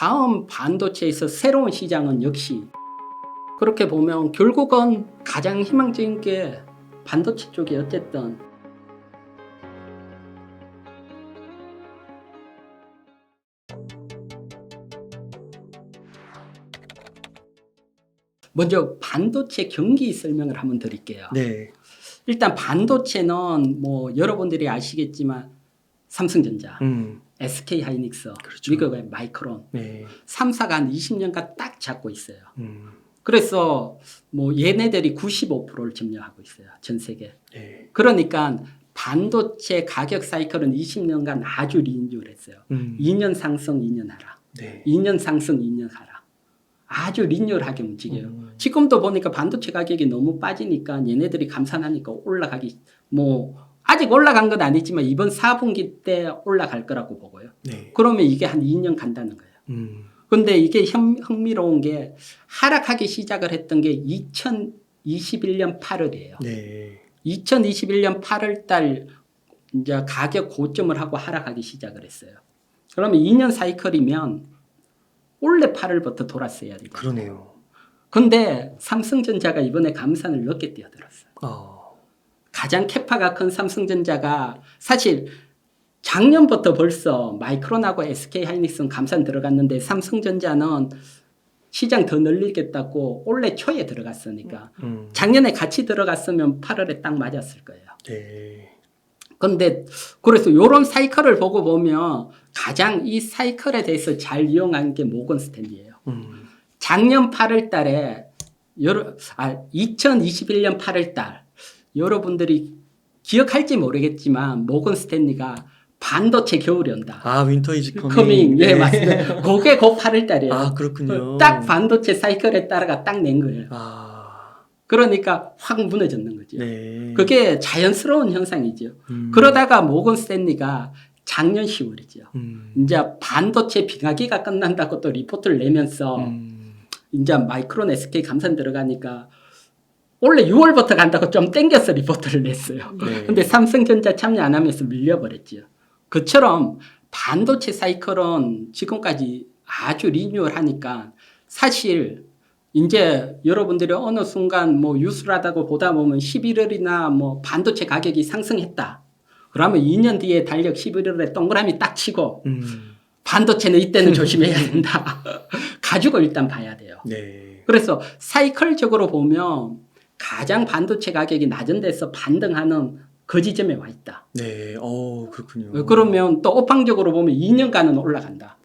다음 반도체에서 새로운 시장은 역시 그렇게 보면 결국은 가장 희망적인 게 반도체 쪽이 어쨌든 먼저 반도체 경기 설명을 한번 드릴게요. 네. 일단 반도체는 뭐 여러분들이 아시겠지만 삼성전자, 음. SK 하이닉스, 그렇죠. 미국의 마이크론, 네. 3사가 한 20년간 딱 잡고 있어요. 음. 그래서 뭐 얘네들이 95%를 점유하고 있어요. 전 세계. 네. 그러니까 반도체 가격 사이클은 20년간 아주 리뉴얼했어요. 음. 2년 상승, 2년 하락. 네. 2년 상승, 2년 하락. 아주 리뉴얼하게 움직여요. 음. 지금도 보니까 반도체 가격이 너무 빠지니까 얘네들이 감산하니까 올라가기 뭐 아직 올라간 건 아니지만 이번 4분기 때 올라갈 거라고 보고요. 네. 그러면 이게 한 2년 간다는 거예요. 음. 근데 이게 현- 흥미로운 게 하락하기 시작을 했던 게 2021년 8월이에요. 네. 2021년 8월 달 이제 가격 고점을 하고 하락하기 시작을 했어요. 그러면 2년 사이클이면 원래 8월부터 돌았어야 돼요. 그러네요. 근데 삼성전자가 이번에 감산을 늦게 뛰어들었어요. 아. 가장 캐파가 큰 삼성전자가 사실 작년부터 벌써 마이크론하고 SK 하이닉스는 감산 들어갔는데 삼성전자는 시장 더 늘리겠다고 올해 초에 들어갔으니까 음. 작년에 같이 들어갔으면 8월에 딱 맞았을 거예요. 네. 근데 그래서 이런 사이클을 보고 보면 가장 이 사이클에 대해서 잘 이용한 게 모건 스탠리예요. 음. 작년 8월 달에 여러 아 2021년 8월 달 여러분들이 기억할지 모르겠지만 모건 스탠리가 반도체 겨울이 온다. 아, 윈터 이즈 커밍. 예 네. 맞습니다. 그게 그 8월 달이에요. 아, 그렇군요. 딱 반도체 사이클에 따라가 딱 낸 거예요. 아. 그러니까 확 무너졌는 거죠. 네. 그게 자연스러운 현상이죠. 음. 그러다가 모건 스탠리가 작년 10월이죠. 음. 이제 반도체 빙하기가 끝난다고 또 리포트를 내면서 음. 이제 마이크론 SK 감산 들어가니까 원래 6월부터 간다고 좀 땡겨서 리포트를 냈어요. 네. 근데 삼성전자 참여 안 하면서 밀려버렸죠. 그처럼 반도체 사이클은 지금까지 아주 리뉴얼 하니까 사실 이제 여러분들이 어느 순간 뭐 유술하다고 보다 보면 11월이나 뭐 반도체 가격이 상승했다. 그러면 2년 뒤에 달력 11월에 동그라미 딱 치고 음. 반도체는 이때는 조심해야 된다. 가지고 일단 봐야 돼요. 네. 그래서 사이클적으로 보면 가장 반도체 가격이 낮은 데서 반등하는 그 지점에 와 있다. 네. 어, 그렇군요. 그러면 또 오팡적으로 보면 2년간은 올라간다.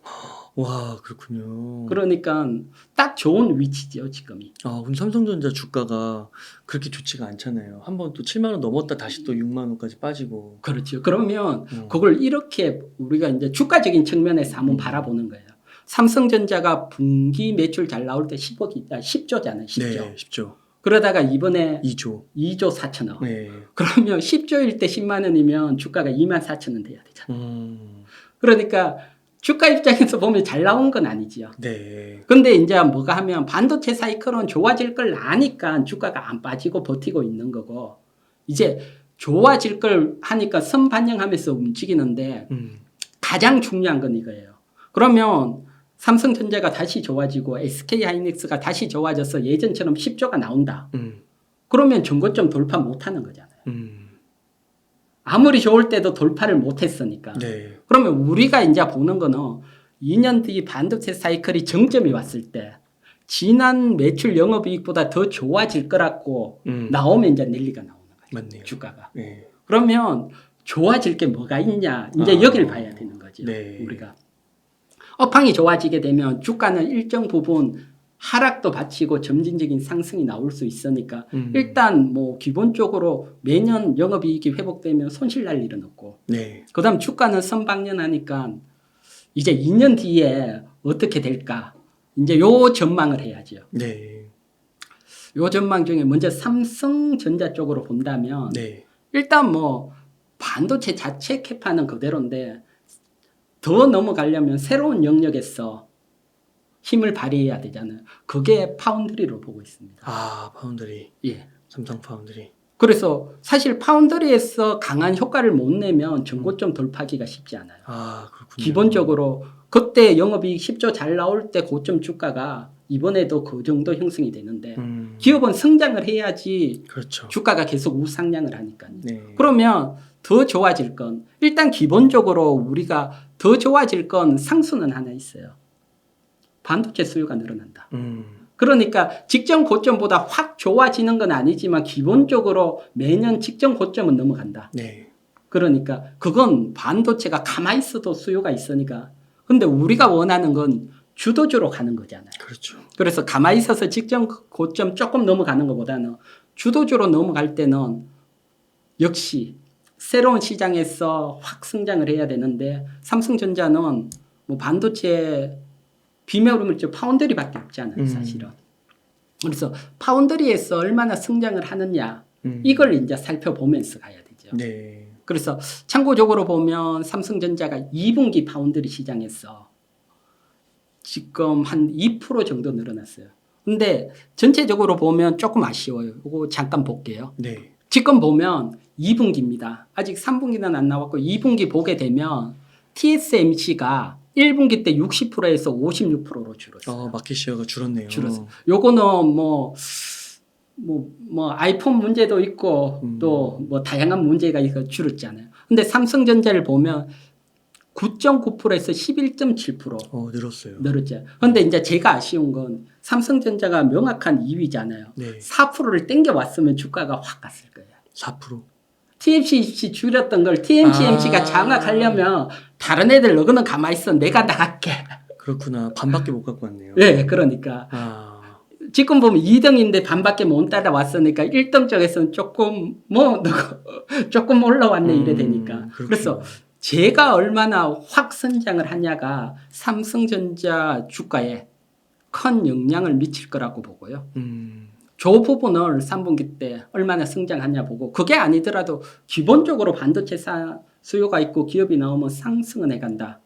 와, 그렇군요. 그러니까 딱 좋은 위치죠, 지금이. 아, 오늘 삼성전자 주가가 그렇게 좋지가 않잖아요. 한 번 또 7만 원 넘었다 다시 또 6만 원까지 빠지고. 그렇죠. 그러면 어. 그걸 이렇게 우리가 이제 주가적인 측면에서 한번 바라보는 거예요. 삼성전자가 분기 매출 잘 나올 때 10억, 아, 10조잖아요, 10조. 네, 쉽죠. 그러다가 이번에 2조. 2조 4천억. 네. 그러면 10조일 때 10만 원이면 주가가 2만 4천 원 돼야 되잖아요. 음. 그러니까 주가 입장에서 보면 잘 나온 건 아니지요. 네. 근데 이제 뭐가 하면 반도체 사이클은 좋아질 걸 아니까 주가가 안 빠지고 버티고 있는 거고 이제 좋아질 걸 하니까 선 반영하면서 움직이는데 음. 가장 중요한 건 이거예요. 그러면 삼성전자가 다시 좋아지고 SK 하이닉스가 다시 좋아져서 예전처럼 10조가 나온다. 음. 그러면 전고점 돌파 못 하는 거잖아요. 음. 아무리 좋을 때도 돌파를 못 했으니까. 네. 그러면 우리가 이제 보는 거는 2년 뒤 반도체 사이클이 정점이 왔을 때 지난 매출 영업이익보다 더 좋아질 거라고 음. 나오면 이제 랠리가 나오는 거예요. 맞네요. 주가가. 네. 그러면 좋아질 게 뭐가 있냐 이제 아. 여기를 봐야 되는 거죠. 네. 우리가 업황이 좋아지게 되면 주가는 일정 부분 하락도 받치고 점진적인 상승이 나올 수 있으니까 음. 일단 뭐 기본적으로 매년 영업이익이 회복되면 손실 날 일은 없고 네. 그다음 주가는 선방년하니까 이제 2년 뒤에 어떻게 될까? 이제 요 전망을 해야죠. 네. 요 전망 중에 먼저 삼성전자 쪽으로 본다면 네. 일단 뭐 반도체 자체 캐파는 그대로인데 더 넘어가려면 새로운 영역에서 힘을 발휘해야 되잖아요. 그게 파운드리로 보고 있습니다. 아, 파운드리. 예. 삼성 파운드리. 그래서 사실 파운드리에서 강한 효과를 못 내면 전고점 돌파하기가 쉽지 않아요. 아, 그렇군요. 기본적으로 그때 영업이익 10조 잘 나올 때 고점 주가가 이번에도 그 정도 형성이 되는데 음. 기업은 성장을 해야지 그렇죠. 주가가 계속 우상향을 하니까요. 네. 그러면 더 좋아질 건 일단 기본적으로 우리가 더 좋아질 건 상수는 하나 있어요. 반도체 수요가 늘어난다. 음. 그러니까 직전 고점보다 확 좋아지는 건 아니지만 기본적으로 매년 직전 고점은 넘어간다. 네. 그러니까 그건 반도체가 가만히 있어도 수요가 있으니까. 근데 우리가 원하는 건 주도주로 가는 거잖아요. 그렇죠. 그래서 가만히 있어서 직전 고점 조금 넘어가는 것보다는 주도주로 넘어갈 때는 역시 새로운 시장에서 확 성장을 해야 되는데 삼성전자는 뭐 반도체 비매물질 파운드리밖에 없잖아요, 음. 사실은. 그래서 파운드리에서 얼마나 성장을 하느냐 음. 이걸 이제 살펴보면서 가야 되죠. 네. 그래서 참고적으로 보면 삼성전자가 2분기 파운드리 시장에서 지금 한 2% 정도 늘어났어요. 근데 전체적으로 보면 조금 아쉬워요. 이거 잠깐 볼게요. 네. 지금 보면 2분기입니다. 아직 3분기는 안 나왔고 2분기 보게 되면 TSMC가 1분기 때 60%에서 56%로 줄었어요. 어, 마켓 시어가 줄었네요. 줄었어요. 요거는 뭐, 뭐, 뭐, 아이폰 문제도 있고, 음. 또뭐 다양한 문제가 있어 줄었잖아요. 근데 삼성전자를 보면 9.9%에서 11.7% 어, 늘었어요. 늘었죠. 근데 이제 제가 아쉬운 건 삼성전자가 명확한 2위잖아요. 네. 4%를 땡겨왔으면 주가가 확 갔을 거예요. 4%. TMC 줄였던 걸 TMCMC가 아. 장악하려면 다른 애들 너는 가만히 있어. 내가 나갈게. 그렇구나. 반밖에 못 갖고 왔네요. 예, 그러니까. 아. 지금 보면 2등인데 반밖에 못 따라왔으니까 1등 쪽에서는 조금 뭐 조금 올라왔네 이래 음, 되니까 그렇군요. 그래서 제가 얼마나 확 선장을 하냐가 삼성전자 주가에 큰 영향을 미칠 거라고 보고요. 음. 저 부분을 3분기 때 얼마나 성장하냐 보고 그게 아니더라도 기본적으로 반도체 사- 수요가 있고 기업이 나오면 상승은 해간다.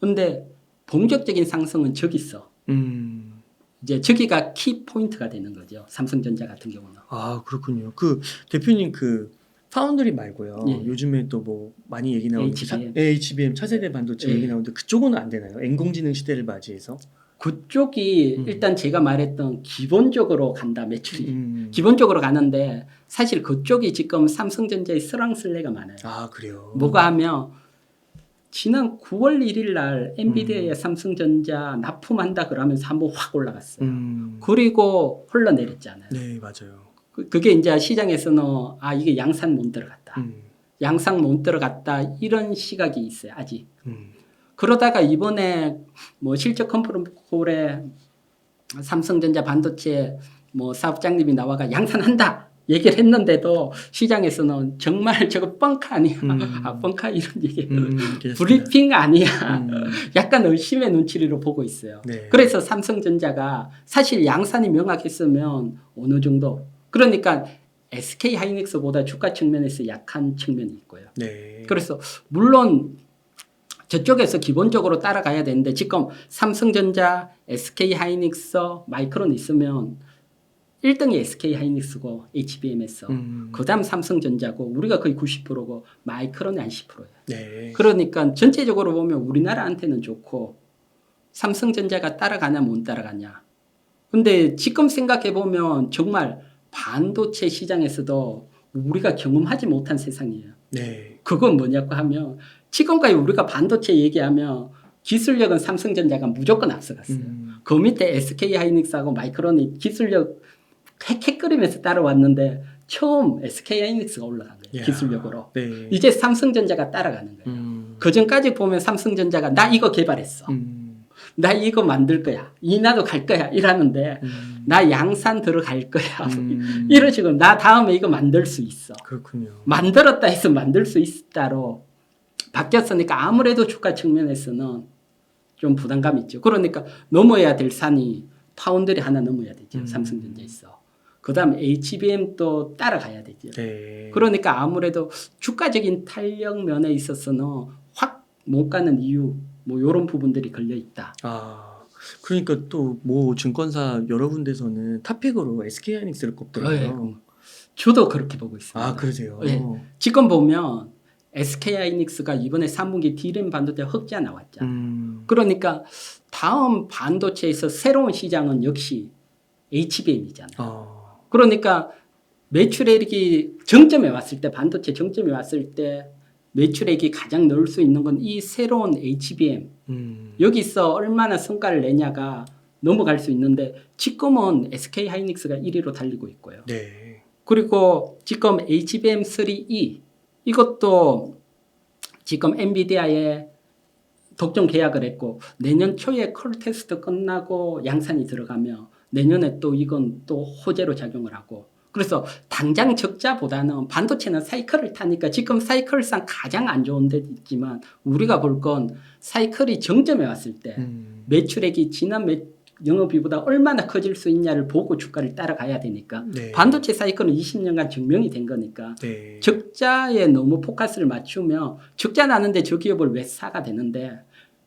근데 본격적인 상승은 저기 있어. 음. 이제 저기가 키 포인트가 되는 거죠. 삼성전자 같은 경우는. 아, 그렇군요. 그 대표님 그 파운드리 말고요. 예. 요즘에 또 뭐 많이 얘기 나오는 HBM. 차, HBM 차세대 반도체 예. 얘기 나오는데 그쪽은 안 되나요? 인공지능 시대를 맞이해서? 그쪽이 음. 일단 제가 말했던 기본적으로 간다 매출이. 음. 기본적으로 가는데 사실 그쪽이 지금 삼성전자의 쓰랑쓸레가 많아요. 아, 그래요. 뭐가 하면 지난 9월 1일 날 엔비디아에 음. 삼성전자 납품한다 그러면서 한번 확 올라갔어요. 음. 그리고 흘러내렸잖아요. 네, 맞아요. 그- 그게 이제 시장에서는 아 이게 양산 못 들어갔다. 음. 양상 못 들어갔다 이런 시각이 있어요. 아직. 음. 그러다가 이번에 뭐 실적 컨퍼런스 콜에 삼성전자 반도체 뭐 사업장님이 나와가 양산한다 얘기를 했는데도 시장에서는 정말 저거 뻥카 아니야 음. 아 뻥카 이런 얘기 음. 브리핑 아니야 음. 약간 의심의 눈치로 보고 있어요 네. 그래서 삼성전자가 사실 양산이 명확했으면 어느 정도 그러니까 SK 하이닉스보다 주가 측면에서 약한 측면이 있고요 네. 그래서 물론 저쪽에서 기본적으로 따라가야 되는데 지금 삼성전자, SK 하이닉스, 마이크론 있으면 1등이 SK 하이닉스고 HBM에서 음. 그다음 삼성전자고 우리가 거의 90%고 마이크론이 한 10%예요. 네. 그러니까 전체적으로 보면 우리나라한테는 좋고 삼성전자가 따라가냐 못 따라가냐. 근데 지금 생각해 보면 정말 반도체 시장에서도 우리가 경험하지 못한 세상이에요. 네. 그건 뭐냐고 하면 지금까지 우리가 반도체 얘기하면 기술력은 삼성전자가 무조건 앞서갔어요. 음. 그 밑에 SK 하이닉스하고 마이크론이 기술력 헥헥거리면서 따라왔는데 처음 SK 하이닉스가 올라간 거예요. 이야. 기술력으로. 네. 이제 삼성전자가 따라가는 거예요. 음. 그 전까지 보면 삼성전자가 나 이거 개발했어. 음. 나 이거 만들 거야. 이 나도 갈 거야. 이라는데 음. 나 양산 들어갈 거야. 음. 이런 식으로 나 다음에 이거 만들 수 있어. 그렇군요. 만들었다 해서 만들 수 있다로 바뀌었으니까 아무래도 주가 측면에서는 좀 부담감이 있죠. 그러니까 넘어야 될 산이 파운드리 하나 넘어야 되죠. 음. 삼성전자에서. 그 다음 HBM 또 따라가야 되죠. 네. 그러니까 아무래도 주가적인 탄력 면에 있어서는 확 못 가는 이유 뭐 이런 부분들이 걸려 있다. 아. 그러니까 또 뭐 증권사 여러 군데서는 탑픽으로 SK 하이닉스를 꼽더라고요. 저도 그렇게 보고 있습니다. 아, 그러세요. 네. 지금 보면 SK 하이닉스가 이번에 3분기 D램 반도체 흑자 나왔잖아. 음. 그러니까 다음 반도체에서 새로운 시장은 역시 HBM이잖아. 아. 그러니까 매출액이 정점에 왔을 때 반도체 정점에 왔을 때 매출액이 가장 넣을 수 있는 건 이 새로운 HBM 음. 여기서 얼마나 성과를 내냐가 넘어갈 수 있는데 지금은 SK 하이닉스가 1위로 달리고 있고요. 네. 그리고 지금 HBM3E 이것도 지금 엔비디아에 독점 계약을 했고 내년 초에 컬 테스트 끝나고 양산이 들어가며 내년에 또 이건 또 호재로 작용을 하고 그래서 당장 적자보다는 반도체는 사이클을 타니까 지금 사이클상 가장 안 좋은 데 있지만 우리가 볼 건 사이클이 정점에 왔을 때 음. 매출액이 지난 매, 영업이보다 얼마나 커질 수 있냐를 보고 주가를 따라가야 되니까 네. 반도체 사이클은 20년간 증명이 된 거니까 네. 적자에 너무 포커스를 맞추면 적자 나는데 저 기업을 왜 사가 되는데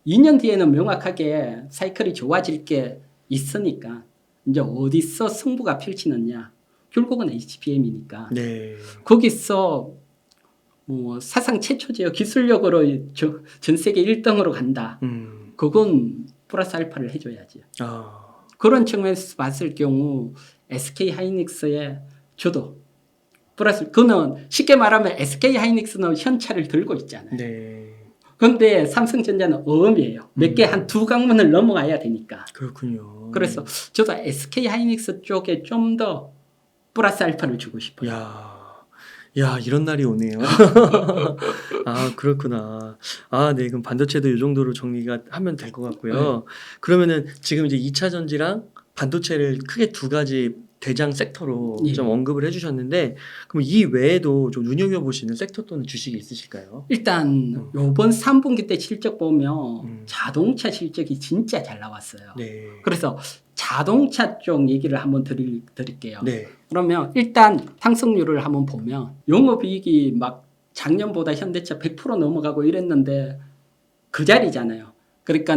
2년 뒤에는 명확하게 사이클이 좋아질 게 있으니까 이제 어디서 승부가 펼치느냐 결국은 HBM이니까 네. 거기서 뭐 사상 최초죠 기술력으로 저- 전 세계 1등으로 간다 음. 그건 플러스 알파를 해줘야지 아. 그런 측면에서 봤을 경우 SK 하이닉스의 저도 플러스 그는 쉽게 말하면 SK 하이닉스는 현찰을 들고 있잖아요. 네. 근데 삼성전자는 어음이에요. 몇 개 한 두 강문을 넘어가야 되니까. 그렇군요. 그래서 저도 SK 하이닉스 쪽에 좀 더 플러스 알파를 주고 싶어요. 야. 야, 이런 날이 오네요. 아, 그렇구나. 아, 네. 그럼 반도체도 이 정도로 정리가 하면 될 것 같고요. 네. 그러면은 지금 이제 2차 전지랑 반도체를 크게 두 가지 대장 섹터로 예. 좀 언급을 해주셨는데, 그럼 이 외에도 좀 눈여겨 보시는 섹터 또는 주식이 있으실까요? 일단 요번 3분기 때 실적 보면 음. 자동차 실적이 진짜 잘 나왔어요. 네. 그래서 자동차 쪽 얘기를 한번 드릴, 드릴게요. 네. 그러면 일단 상승률을 한번 보면 영업이익이 막 작년보다 현대차 100% 넘어가고 이랬는데 그 자리잖아요. 그러니까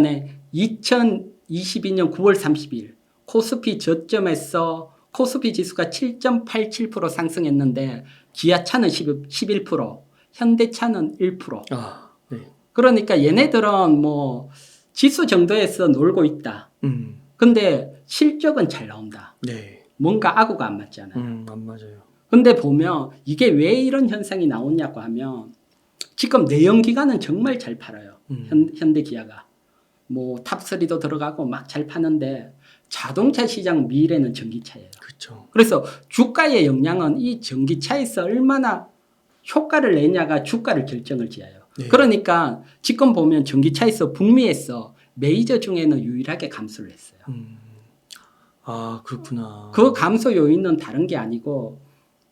2022년 9월 30일 코스피 저점에서 코스피 지수가 7.87% 상승했는데 기아차는 11, 11% 현대차는 1%. 아, 네. 그러니까 얘네들은 뭐 지수 정도에서 놀고 있다. 음. 근데 실적은 잘 나온다. 네. 뭔가 아구가 안 맞잖아요. 음, 안 맞아요. 근데 보면 이게 왜 이런 현상이 나오냐고 하면 지금 내연기관은 정말 잘 팔아요. 음. 현, 현대 기아가. 뭐 탑3도 들어가고 막 잘 파는데 자동차 시장 미래는 전기차예요. 그렇죠. 그래서 주가의 영향은 이 전기차에서 얼마나 효과를 내냐가 주가를 결정을 지어요. 네. 그러니까 지금 보면 전기차에서 북미에서 메이저 중에는 유일하게 감소를 했어요. 음. 아, 그렇구나. 그 감소 요인은 다른 게 아니고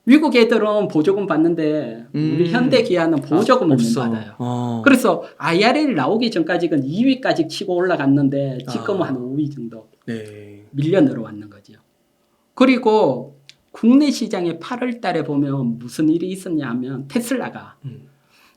미국 애들은 보조금 받는데 우리 음. 현대 기아는 보조금을 못. 받아요. 어. 그래서 IRL 나오기 전까지는 2위까지 치고 올라갔는데 지금은 아. 한 5위 정도 네. 밀려 내려왔는 거죠. 그리고 국내 시장에 8월 달에 보면 무슨 일이 있었냐 하면 테슬라가 음.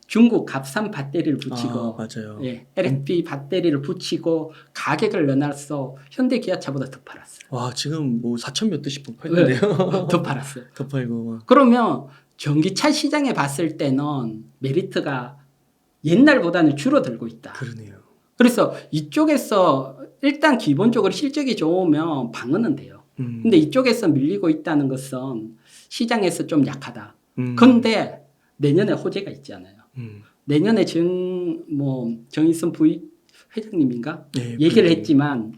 중국 값싼 배터리를 붙이고 아. 예, LFP 배터리를 붙이고 가격을 넣어놔서 현대 기아차보다 더 팔았어요. 와, 지금 뭐 4천 몇 대씩 팔던데요. 더 팔았어요. 더 팔고. 막. 그러면 전기차 시장에 봤을 때는 메리트가 옛날보다는 줄어들고 있다. 그러네요. 그래서 이쪽에서 일단 기본적으로 실적이 좋으면 방어는 돼요. 음. 근데 이쪽에서 밀리고 있다는 것은 시장에서 좀 약하다. 음. 근데 내년에 호재가 있잖아요. 음. 내년에 정, 뭐, 정의선 부의 회장님인가? 네, 얘기를. 했지만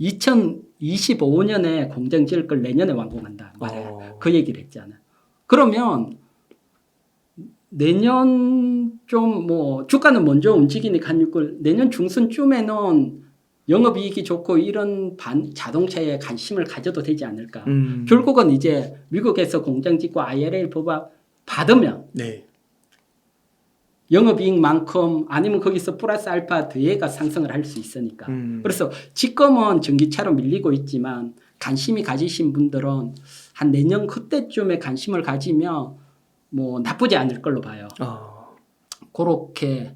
2025년에 공장 지을 걸 내년에 완공한다. 어. 그 얘기를 했잖아. 그러면 내년 좀 뭐 주가는 먼저 움직이니까 한 6월 내년 중순쯤에는 영업이익이 좋고 이런 반 자동차에 관심을 가져도 되지 않을까. 음. 결국은 이제 미국에서 공장 짓고 IRA 법안 받으면 네. 영업이익만큼 아니면 거기서 플러스 알파 더해가 상승을 할 수 있으니까. 음. 그래서 지금은 전기차로 밀리고 있지만 관심이 가지신 분들은 한 내년 그때쯤에 관심을 가지면 뭐 나쁘지 않을 걸로 봐요. 아. 그렇게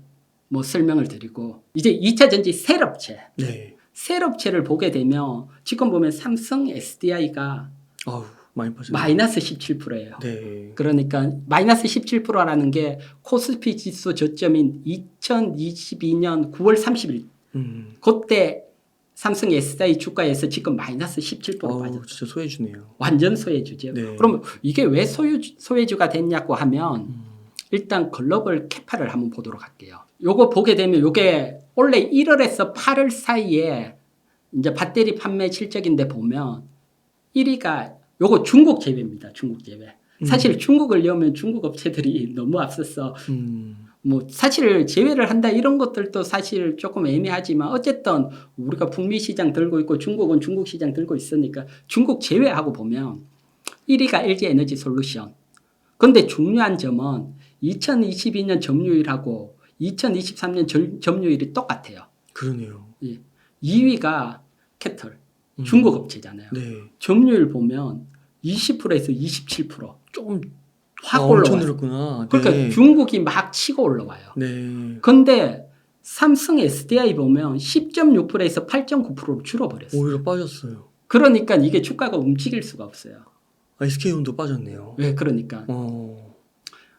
뭐 설명을 드리고 이제 2차 전지 셀업체 네. 셀업체를 보게 되면 지금 보면 삼성 SDI가 아우. 많이. 마이너스 17%예요. 네. 그러니까 마이너스 17%라는 게 코스피 지수 저점인 2022년 9월 30일 음. 그때 삼성 SDI 주가에서 지금 마이너스 17% 어우, 빠졌어요. 진짜 소해주네요. 완전 소외주죠. 네. 그럼 이게 왜 소유, 소외주가 됐냐고 하면 음. 일단 글로벌 캐파를 한번 보도록 할게요. 요거 보게 되면 요게 원래 1월에서 8월 사이에 이제 배터리 판매 실적인데 보면 1위가 요거 중국 제외입니다. 중국 제외. 사실 중국을 넣으면 중국 업체들이 너무 앞서서 음. 뭐 사실 제외를 한다 이런 것들도 사실 조금 애매하지만 어쨌든 우리가 북미 시장 들고 있고 중국은 중국 시장 들고 있으니까 중국 제외하고 보면 1위가 LG 에너지 솔루션. 근데 중요한 점은 2022년 점유율하고 2023년 절- 점유율이 똑같아요. 그러네요. 2위가 캐털 음. 중국 업체잖아요. 네. 점유율 보면 20%에서 27%. 조금 확 아, 올라와요. 늘었구나. 그러니까 네. 중국이 막 치고 올라와요. 네. 근데 삼성 SDI 보면 10.6%에서 8.9%로 줄어버렸어요. 오히려 빠졌어요. 그러니까 이게 주가가 움직일 수가 없어요. SK온도 빠졌네요. 왜 그러니까? 어,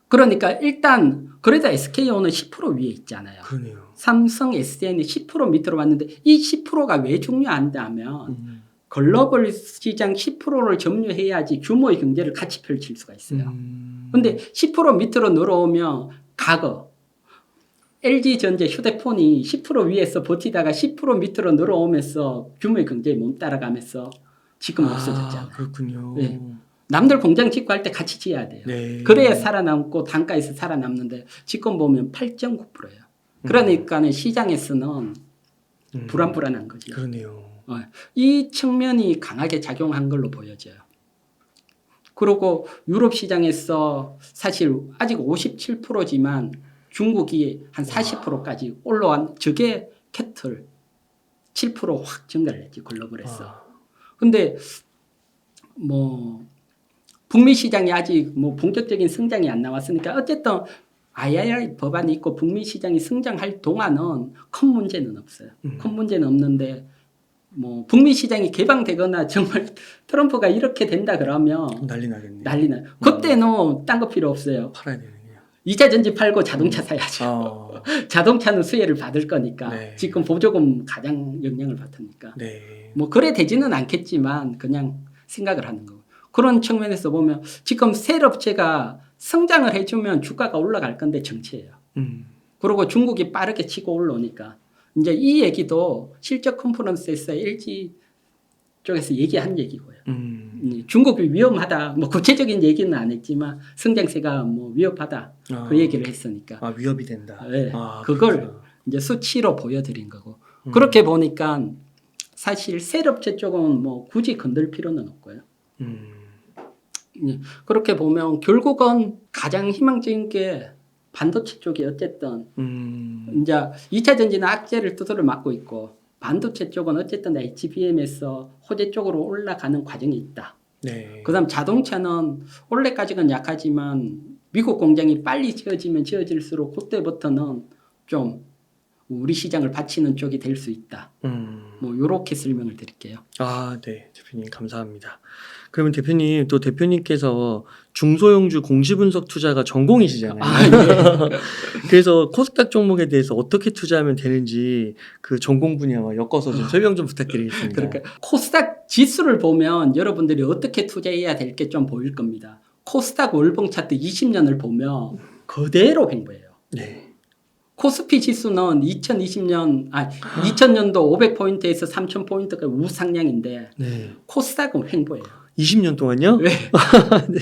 그러니까 일단 그래도 SK온은 10% 위에 있잖아요. 그러네요. 삼성 SDI는 10% 밑으로 왔는데 이 10%가 왜 중요한다면 음. 글로벌 시장 10%를 점유해야지 규모의 경제를 같이 펼칠 수가 있어요. 음. 근데 10% 밑으로 늘어오면 과거 LG 전자 휴대폰이 10% 위에서 버티다가 10% 밑으로 늘어오면서 규모의 경제에 못 따라가면서 지금 아, 없어졌잖아요. 그렇군요. 네. 남들 공장 짓고 할 때 같이 지어야 돼요. 네. 그래야 살아남고 단가에서 살아남는데 지금 보면 8.9%예요. 그러니까는 시장에서는 음. 불안불안한 거죠. 그러네요. 이 측면이 강하게 작용한 걸로 보여져요. 그리고 유럽 시장에서 사실 아직 57%지만 중국이 한 40%까지 올라간 저게 캐틀 7%확 증가를 했지 글로벌에서. 아, 근데 뭐 북미 시장이 아직 뭐 본격적인 성장이 안 나왔으니까 어쨌든 IRA 법안이 있고 북미 시장이 성장할 동안은 큰 문제는 없어요. 음. 큰 문제는 없는데 뭐 북미 시장이 개방되거나 정말 트럼프가 이렇게 된다 그러면 난리 나겠네요. 난리나요. 그때는 딴거 필요 없어요. 팔아야 되네요. 이자 전지 팔고 자동차 사야죠. 아, 자동차는 수혜를 받을 거니까 네. 지금 보조금 가장 영향을 받으니까. 네. 뭐 그래 되지는 않겠지만 그냥 생각을 하는 거고 그런 측면에서 보면 지금 셀업체가 성장을 해주면 주가가 올라갈 건데 정체예요. 음. 그리고 중국이 빠르게 치고 올라오니까 이제 이 얘기도 실적 컨퍼런스에서 LG 쪽에서 얘기한 얘기고요. 음. 음, 중국이 위험하다. 뭐 구체적인 얘기는 안 했지만 성장세가 뭐 위협하다. 아. 그 얘기를 했으니까 아, 위협이 된다. 네. 아, 그걸 그렇구나. 이제 수치로 보여드린 거고 음. 그렇게 보니까 사실 셀업체 쪽은 뭐 굳이 건들 필요는 없고요. 음. 예, 그렇게 보면 결국은 가장 희망적인 게 반도체 쪽이 어쨌든 음. 이제 2차 전지는 악재를 두드려 맞고 있고 반도체 쪽은 어쨌든 HBM에서 호재 쪽으로 올라가는 과정이 있다. 네. 그다음 자동차는 원래까지는 약하지만 미국 공장이 빨리 지어지면 지어질수록 그때부터는 좀 우리 시장을 바치는 쪽이 될 수 있다. 음. 뭐 이렇게 설명을 드릴게요. 아, 네. 대표님 감사합니다. 그러면 대표님 또 대표님께서 중소형주 공시분석 투자가 전공이시잖아요. 아, 네. 그래서 코스닥 종목에 대해서 어떻게 투자하면 되는지 그 전공 분야와 엮어서 좀 설명 좀 부탁드리겠습니다. 그러니까 코스닥 지수를 보면 여러분들이 어떻게 투자해야 될 게 좀 보일 겁니다. 코스닥 월봉 차트 20년을 보면 그대로 횡보해요. 네. 코스피 지수는 2020년 아 2000년도 500포인트에서 3000포인트가 우상향인데 네. 코스닥은 횡보해요. 20년 동안요? 왜? 네.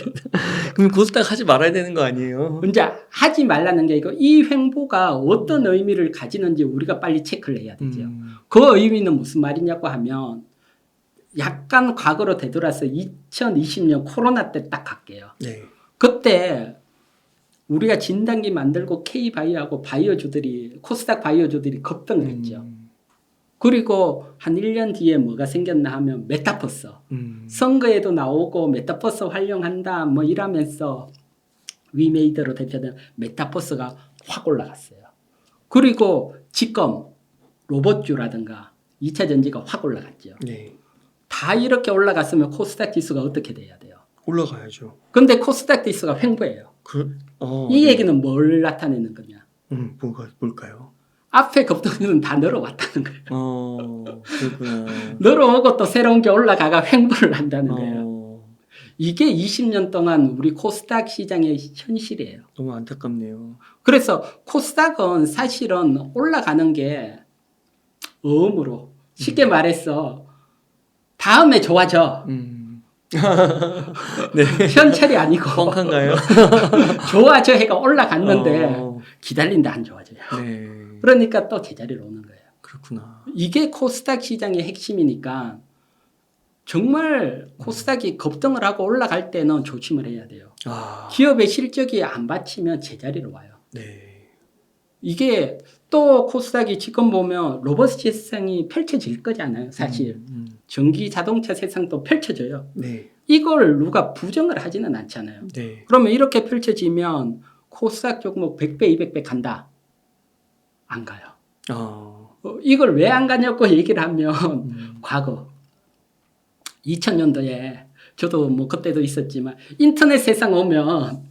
그럼 코스닥 하지 말아야 되는 거 아니에요? 이제 하지 말라는 게 아니고 이 횡보가 어떤 의미를 가지는지 우리가 빨리 체크를 해야 되죠. 음. 그 의미는 무슨 말이냐고 하면 약간 과거로 되돌아서 2020년 코로나 때 딱 갈게요. 네. 그때 우리가 진단기 만들고 K바이오하고 바이오주들이 코스닥 바이오주들이 급등을 했죠. 음. 그리고 한 1년 뒤에 뭐가 생겼나 하면 메타버스. 음. 선거에도 나오고 메타버스 활용한다 뭐 이러면서 위메이드로 대표된 메타버스가 확 올라갔어요. 그리고 지금 로봇주라든가 2차 전지가 확 올라갔죠. 네. 다 이렇게 올라갔으면 코스닥 지수가 어떻게 돼야 돼요? 올라가야죠. 근데 코스닥 지수가 횡보예요. 그, 어, 이 네. 얘기는 뭘 나타내는 거냐? 음, 뭐가 뭘까요? 앞에 급등률은 다 늘어왔다는 거예요. 어, 그렇구나. 늘어오고 또 새로운 게 올라가가 횡보를 한다는 거예요. 어, 이게 20년 동안 우리 코스닥 시장의 현실이에요. 너무 안타깝네요. 그래서 코스닥은 사실은 올라가는 게 어음으로 쉽게 말해서 다음에 좋아져 음. 네. 현찰이 아니고 뻥한가요? 좋아져 해가 올라갔는데 어, 기다린다 안 좋아져요. 네. 그러니까 또 제자리로 오는 거예요. 그렇구나. 이게 코스닥 시장의 핵심이니까 정말 코스닥이 급등을 하고 올라갈 때는 조심을 해야 돼요. 아, 기업의 실적이 안 받치면 제자리로 와요. 네. 이게 또 코스닥이 지금 보면 로버스 세상이 펼쳐질 거잖아요. 사실 음, 음. 전기 자동차 세상도 펼쳐져요. 네. 이걸 누가 부정을 하지는 않잖아요. 네. 그러면 이렇게 펼쳐지면 코스닥 종목 100배, 200배 간다. 안 가요. 아, 어, 이걸 왜 안 가냐고 얘기를 하면 음. 과거 2000년도에 저도 뭐 그때도 있었지만 인터넷 세상 오면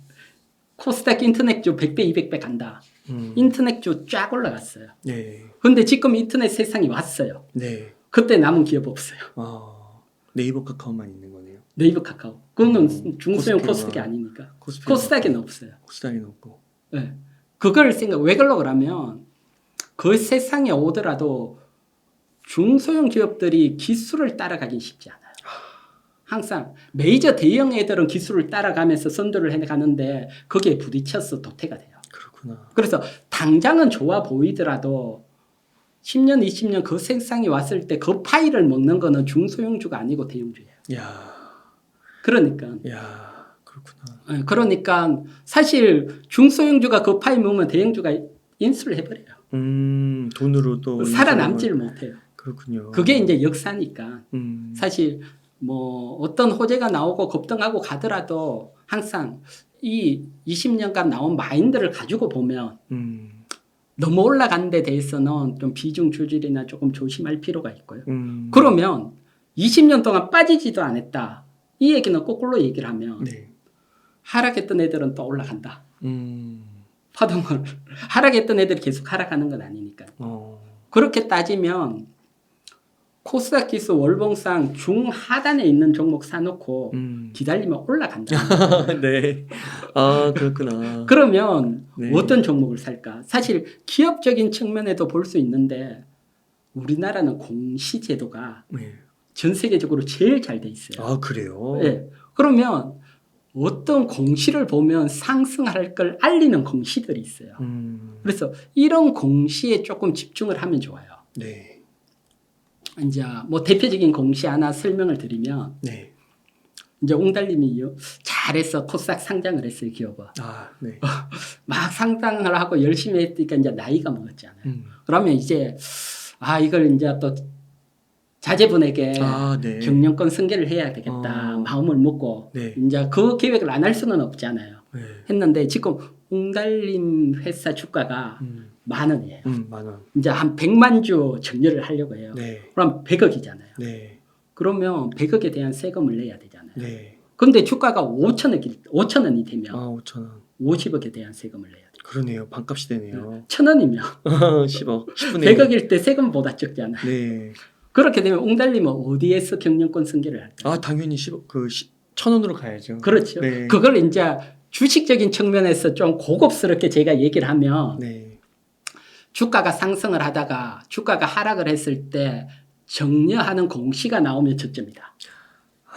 코스닥 인터넷 주 100배, 200배 간다. 음. 인터넷주 쫙 올라갔어요. 네. 근데 지금 인터넷 세상이 왔어요. 네. 그때 남은 기업 없어요. 아, 네이버 카카오만 있는 거네요. 네이버 카카오. 그거는 음, 중소형 코스닥이 아니니까. 코스닥에는 없어요. 코스닥에는 없고. 네. 그걸 생각, 왜 그러려고 그러면 그 세상에 오더라도 중소형 기업들이 기술을 따라가긴 쉽지 않아요. 항상 메이저 대형 애들은 기술을 따라가면서 선도를 해가는데 거기에 부딪혀서 도태가 돼요. 그렇구나. 그래서 당장은 좋아 보이더라도 10년, 20년 그 세상이 왔을 때 그 파일을 먹는 거는 중소형주가 아니고 대형주예요. 야, 그러니까. 야, 그렇구나. 예, 그러니까 사실 중소형주가 그 파일 먹으면 대형주가 인수를 해버려요. 음, 돈으로 또 살아남지를 못해요. 그렇군요. 그게 이제 역사니까. 음, 사실 뭐 어떤 호재가 나오고 급등하고 가더라도 항상 이 20년간 나온 마인드를 가지고 보면 음, 너무 올라간 데 대해서는 좀 비중 조절이나 조금 조심할 필요가 있고요. 음. 그러면 20년 동안 빠지지도 않았다. 이 얘기는 거꾸로 얘기를 하면 네. 하락했던 애들은 또 올라간다. 음, 파동을 하락했던 애들이 계속 하락하는 건 아니니까. 어, 그렇게 따지면 코스닥 지수 월봉상 중하단에 있는 종목 사놓고 음. 기다리면 올라간다. 네. 아, 그렇구나. 그러면 네. 어떤 종목을 살까? 사실 기업적인 측면에도 볼 수 있는데 우리나라는 공시 제도가 네. 전 세계적으로 제일 잘 돼 있어요. 아, 그래요? 예. 그러면 어떤 공시를 보면 상승할 걸 알리는 공시들이 있어요. 음, 그래서 이런 공시에 조금 집중을 하면 좋아요. 네. 이제 뭐 대표적인 공시 하나 설명을 드리면 네. 이제 옹달님이 요- 잘해서 코스닥 상장을 했어요 기업을 아, 네. 막 상장을 하고 열심히 했으니까 이제 나이가 먹었잖아요. 음. 그러면 이제 아 이걸 이제 또 자제분에게 아, 네. 경영권 승계를 해야 되겠다 어. 마음을 먹고 네. 이제 그 계획을 안 할 수는 없잖아요. 네. 했는데 지금 옹달님 회사 주가가 음, 만 원이에요. 음, 만 원. 이제 한 100만 주 정렬을 하려고 해요. 네. 그럼 100억이잖아요. 네. 그러면 100억에 대한 세금을 내야 되잖아요. 네. 근데 주가가 5천억이 5천 원이 되면 아, 5천 원. 50억에 대한 세금을 내야 돼요. 그러네요. 반값이 되네요. 천 원이면 10억. 10분의 100억일 때 세금보다 적잖아요. 네. 그렇게 되면 옹달님은 어디에서 경영권 승계를 할까요? 아, 당연히 10억 그 시, 천 원으로 가야죠. 그렇죠. 네. 그걸 이제 주식적인 측면에서 좀 고급스럽게 제가 얘기를 하면 네. 주가가 상승을 하다가 주가가 하락을 했을 때 정려하는 공시가 나오면 저점이다.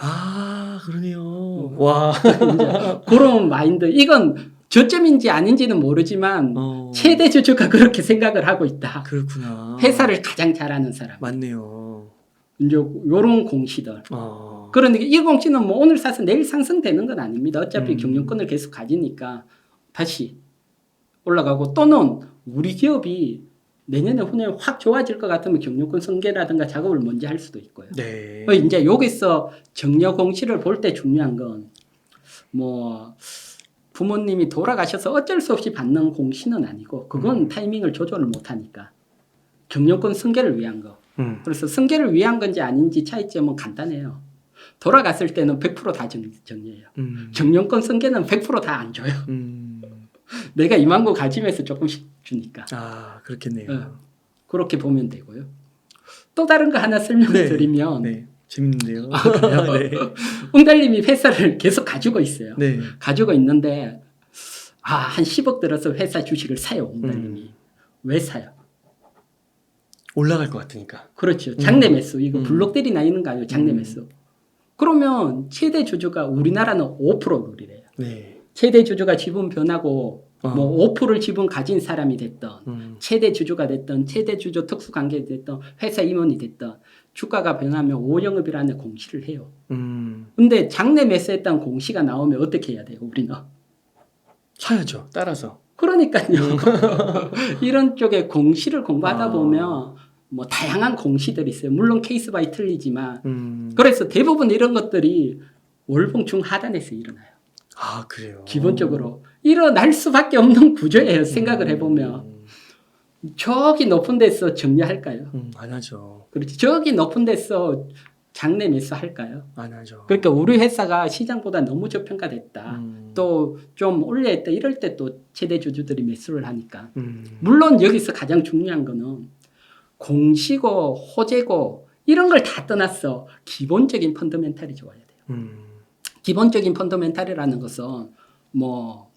아, 음. 그러네요. 와. 이제 그런 마인드. 이건 저점인지 아닌지는 모르지만 어. 최대 주주가 그렇게 생각을 하고 있다. 그렇구나. 회사를 가장 잘하는 사람. 맞네요. 이제 요런 공시들. 아. 그런데 이 공시는 뭐 오늘 사서 내일 상승되는 건 아닙니다. 어차피 음. 경영권을 계속 가지니까 다시 올라가고 또는 우리 기업이 내년에 후년에 확 좋아질 것 같으면 경영권 승계라든가 작업을 먼저 할 수도 있고요. 네. 어, 이제 여기서 정려 공시를 볼 때 중요한 건 뭐 부모님이 돌아가셔서 어쩔 수 없이 받는 공시는 아니고 그건 음. 타이밍을 조절을 못 하니까 경영권 승계를 위한 거. 음. 그래서 승계를 위한 건지 아닌지 차이점은 간단해요. 돌아갔을 때는 100%다 정, 정리해요. 음. 정년권 승계는 100%다 안 줘요. 음. 내가 2만 고 가지면서 조금씩 주니까. 아 그렇겠네요. 어, 그렇게 보면 되고요. 또 다른 거 하나 설명드리면 네. 재밌는데요. 아? 네. 웅달님이 회사를 계속 가지고 있어요. 네. 가지고 있는데 아, 한 10억 들어서 회사 주식을 사요, 웅달님이. 음. 왜 사요? 올라갈 것 같으니까. 그렇죠. 장내 매수. 이거 음. 블록들이 나 있는 거 아니에요, 장내 음. 매수. 그러면 최대 주주가 우리나라는 5% 룰이래요. 네. 최대 주주가 지분 변하고 어. 뭐 5%를 지분 가진 사람이 됐던 음. 최대 주주가 됐던 최대 주주 특수 관계 됐던 회사 임원이 됐던 주가가 변하면 5영업이라는 공시를 해요. 음. 근데 장내 매수했다는 공시가 나오면 어떻게 해야 돼요, 우리는? 사야죠. 따라서. 그러니까요. 이런 쪽에 공시를 공부하다 아. 보면 뭐 다양한 공시들이 있어요. 물론 케이스 바이 틀리지만 음. 그래서 대부분 이런 것들이 월봉 중 하단에서 일어나요. 아 그래요. 기본적으로 일어날 수밖에 없는 구조예요. 생각을 해보면 음. 저기 높은 데서 정리할까요? 음, 안 하죠. 그렇지. 저기 높은 데서 장내 매수 할까요? 안 하죠. 그러니까 우리 회사가 시장보다 너무 저평가됐다. 음. 또 좀 올려있다 이럴 때 또 최대 주주들이 매수를 하니까 음. 물론 여기서 가장 중요한 거는 공시고 호재고 이런 걸 다 떠났어 기본적인 펀더멘탈이 좋아야 돼요. 음. 기본적인 펀더멘탈이라는 것은 뭐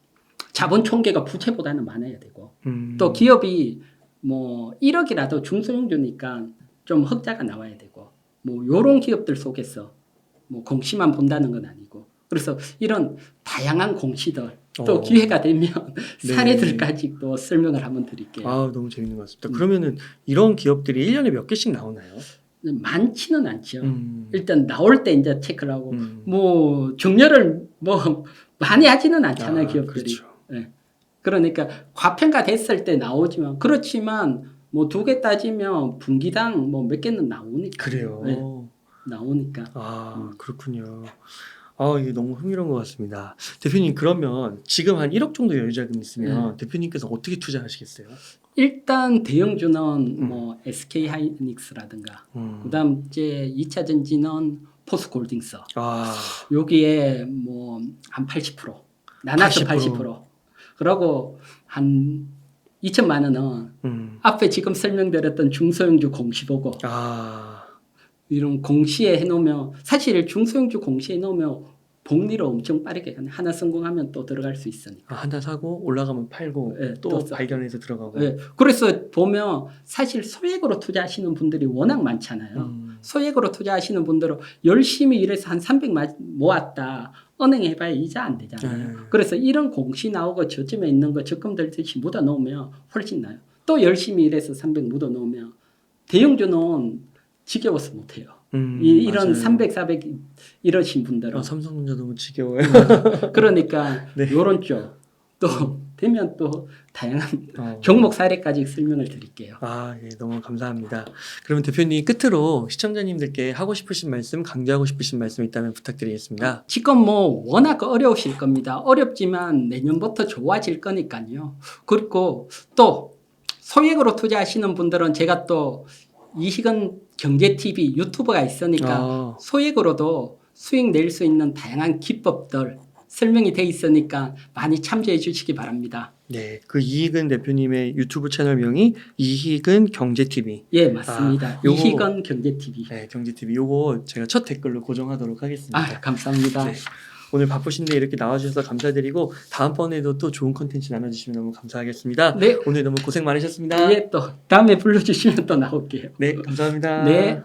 자본 총계가 부채보다는 많아야 되고 음. 또 기업이 뭐 1억이라도 중소형주니까 좀 흑자가 나와야 되고 뭐 요런 기업들 속에서 뭐 공시만 본다는 건 아니고 그래서 이런 다양한 공시들 또 어. 기회가 되면 네. 사례들까지 또 설명을 한번 드릴게요. 아 너무 재밌는 것 같습니다. 음. 그러면은 이런 기업들이 1년에 몇 개씩 나오나요? 많지는 않죠. 음. 일단 나올 때 이제 체크를 하고 음. 뭐 정렬을 뭐 많이 하지는 않잖아요 아, 기업들이. 그렇죠. 그러니까 과평가 됐을 때 나오지만 그렇지만 뭐 두 개 따지면 분기당 뭐 몇 개는 나오니까 그래요. 네, 나오니까 아 음. 그렇군요. 아 이게 너무 흥미로운 것 같습니다. 대표님 그러면 지금 한 1억 정도 여유자금 있으면 대표님께서 어떻게 투자하시겠어요? 일단 대형 주는 음. 뭐 SK 하이닉스라든가 음. 그다음 이제 2차 전지는 포스콜딩스 아 여기에 뭐 한 80% 나눠서 80%. 80%, 그러고 한 2천만 원은 음. 앞에 지금 설명드렸던 중소형주 공시 보고 아 이런 공시에 해놓으면 사실 중소형주 공시에 놓으면 복리로 엄청 빠르게 가네. 하나 성공하면 또 들어갈 수 있으니까. 아, 하나 사고 올라가면 팔고 예, 또, 또 사- 발견해서 들어가고. 예, 그래서 보면 사실 소액으로 투자하시는 분들이 워낙 많잖아요. 음. 소액으로 투자하시는 분들은 열심히 일해서 한 300 모았다. 은행 해봐야 이자 안 되잖아요. 네. 그래서 이런 공시 나오고 저점에 있는 거 적금 들듯이 묻어 놓으면 훨씬 나요. 또 열심히 일해서 300 묻어 놓으면 대형주는 지겨워서 못 해요. 음, 이, 이런 맞아요. 300, 400 이러신 분들은 아, 삼성전자 너무 지겨워요. 그러니까 네. 요런 쪽또 되면 또 다양한 어. 종목 사례까지 설명을 드릴게요. 아, 예, 너무 감사합니다. 그러면 대표님 끝으로 시청자님들께 하고 싶으신 말씀, 강조하고 싶으신 말씀 있다면 부탁드리겠습니다. 지금 뭐 워낙 어려우실 겁니다. 어렵지만 내년부터 좋아질 거니까요. 그리고 또 소액으로 투자하시는 분들은 제가 또 이희근 경제TV 유튜브가 있으니까 아, 소액으로도 수익 낼 수 있는 다양한 기법들 설명이 돼 있으니까 많이 참조해 주시기 바랍니다. 네, 그 이희근 대표님의 유튜브 채널명이 이희근 경제TV. 예, 맞습니다. 아, 요거- 이희건 경제TV. 네, 경제TV. 요거 제가 첫 댓글로 고정하도록 하겠습니다. 아, 감사합니다. 네. 오늘 바쁘신데 이렇게 나와주셔서 감사드리고 다음번에도 또 좋은 컨텐츠 나눠주시면 너무 감사하겠습니다. 네, 오늘 너무 고생 많으셨습니다. 예, 또 다음에 불러주시면 또 나올게요. 네, 감사합니다. 네.